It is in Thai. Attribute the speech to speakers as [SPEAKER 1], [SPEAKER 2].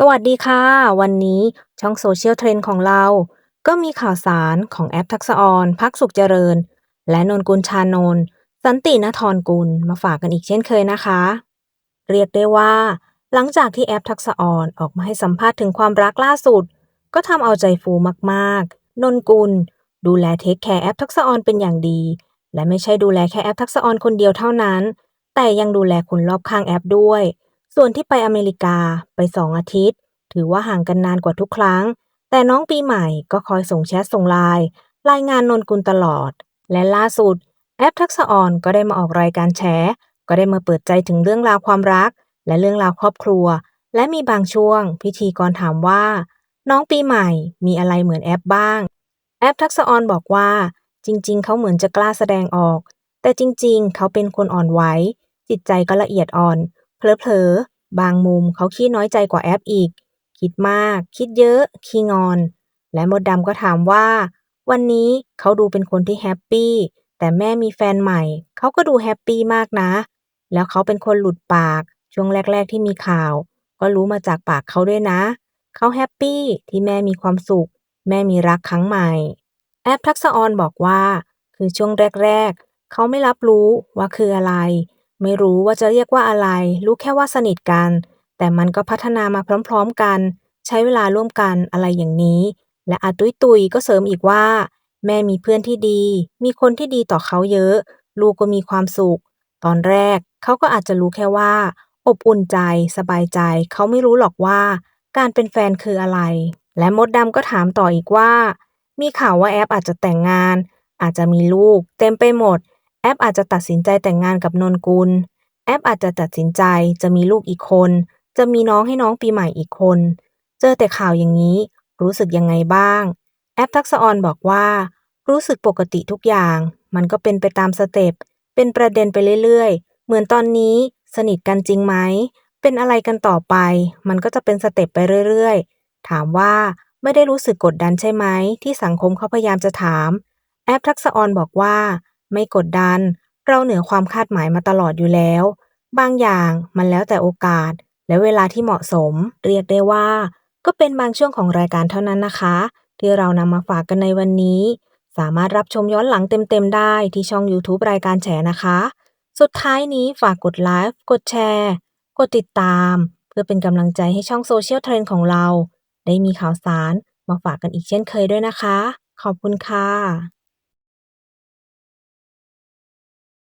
[SPEAKER 1] สวัสดีค่ะ วันนี้ช่องโซเชียลเทรนด์ของเรา ก็มีข่าวสารของแอปทักษออนพักสุขเจริญ และนนกุลชานนสันตินทรกุลมาฝากกันอีกเช่นเคยนะคะ เรียกได้ว่า หลังจากที่แอปทักษออนออกมาให้สัมภาษณ์ถึงความรักล่าสุด ก็ทำเอาใจฟูมากๆ นนกุล ดูแลเทคแคร์แอปทักษออนเป็นอย่างดี และไม่ใช่ดูแลแค่แอปทักษออนคนเดียวเท่านั้น แต่ยังดูแลคนรอบข้างแอปด้วย ส่วนที่ไปอเมริกาไปสองอาทิตย์ ถือว่าห่างกันนานกว่าทุกครั้ง แต่น้องปีใหม่ก็คอยส่งแชทส่งไลน์รายงานนนกุลตลอด และล่าสุด แอปทักษะออนก็ได้มาออกรายการแฉก็ได้มาเปิดใจถึงเรื่องราวความรัก และเรื่องราวครอบครัว และมีบางช่วง พิธีกรถามว่า น้องปีใหม่มีอะไรเหมือนแอปบ้าง แอปทักษะออนบอกว่า จริง ๆ เขาเหมือนจะกล้าแสดงออก แต่จริง ๆ เขาเป็นคนอ่อนไหวจิตใจก็ละเอียดอ่อน เผลอๆ บางมุมเขาขี้น้อยใจกว่าแอปอีก คิดมาก คิดเยอะ ขี้งอน และมดดำก็ถามว่า วันนี้เขาดูเป็นคนที่แฮปปี้ แต่แม่มีแฟนใหม่ เขาก็ดูแฮปปี้มากนะ แล้วเขาเป็นคนหลุดปาก ช่วงแรก ๆ ที่มีข่าว ก็รู้มาจากปากเขาด้วยนะ เขาแฮปปี้ที่แม่มีความสุข แม่มีรักครั้งใหม่ แอปทักษะออนบอกว่า คือช่วงแรก ๆ เขาไม่รับรู้ว่าคืออะไร ไม่รู้ว่าจะเรียกว่าอะไร รู้แค่ว่าสนิทกัน แต่มันก็พัฒนามาพร้อมๆกัน ใช้เวลาร่วมกันอะไรอย่างนี้ และอาตุยตุยก็เสริมอีกว่า แม่มีเพื่อนที่ดี มีคนที่ดีต่อเขาเยอะ ลูกก็มีความสุข ตอนแรกเขาก็อาจจะรู้แค่ว่า อบอุ่นใจ สบายใจ เขาไม่รู้หรอกว่า การเป็นแฟนคืออะไร และมดดำก็ถามต่ออีกว่า มีข่าวว่าแอปอาจจะแต่งงาน อาจจะมีลูก เต็มไปหมด แอปอาจจะตัดสินใจแต่งงานกับนนกุล แอปอาจจะตัดสินใจจะมีลูกอีกคน จะมีน้องให้น้องปีใหม่อีกคน เจอแต่ข่าวอย่างนี้ รู้สึกยังไงบ้าง แอปทักษออนบอกว่า รู้สึกปกติทุกอย่าง มันก็เป็นไปตามสเต็ป เป็นประเด็นไปเรื่อยๆ เหมือนตอนนี้ สนิทกันจริงไหม เป็นอะไรกันต่อไป มันก็จะเป็นสเต็ปไปเรื่อยๆ ถามว่าไม่ได้รู้สึกกดดันใช่ไหม ที่สังคมเขาพยายามจะถาม แอปทักษออนบอกว่า ไม่กดดัน เราเหนือความคาดหมายมาตลอดอยู่แล้ว บางอย่างมันแล้วแต่โอกาส และเวลาที่เหมาะสม เรียกได้ว่า ก็เป็นบางช่วงของรายการเท่านั้นนะคะ ที่เรานำมาฝากกันในวันนี้ สามารถรับชมย้อนหลังเต็มๆได้ที่ช่อง YouTube รายการแฉนะคะ สุดท้ายนี้ฝากกดไลค์กดแชร์กดติดตาม เพื่อเป็นกำลังใจให้ช่องโซเชียลเทรนด์ของเรา ได้มีข่าวสารมาฝากกันอีกเช่นเคยด้วยนะคะ ขอบคุณค่ะ